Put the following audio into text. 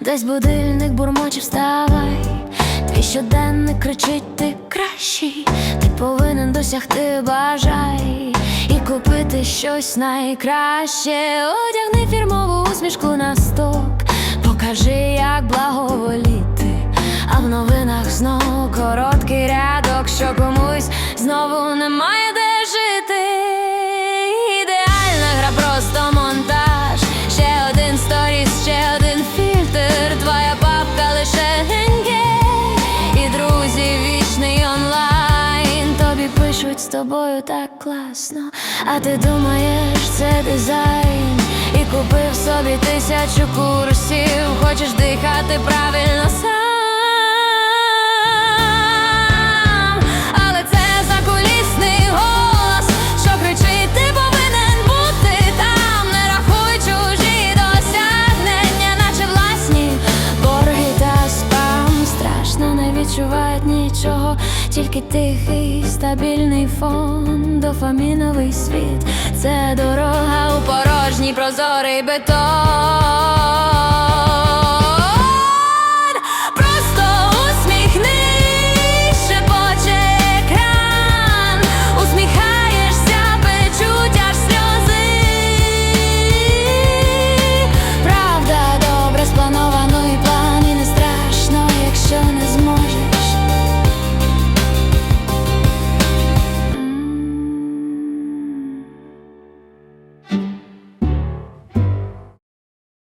Десь будильник бурмоче вставай, твій щоденник кричить ти кращий, ти повинен досягти бажай. І купити щось найкраще. Одягни фірмову усмішку на сток, покажи, як благоволіти. Що комусь знову немає де жити. Ідеальна гра, просто монтаж. Ще один сторіс, ще один фільтр. Твоя папка лише генгей І друзі, вічний онлайн. Тобі пишуть з тобою так класно. А ти думаєш, це дизайн. І купив собі тисячу курсів. Хочеш дихати правильно Відчувати нічого, тільки тихий стабільний фон, дофаміновий світ. Це дорога у порожній прозорий бетон.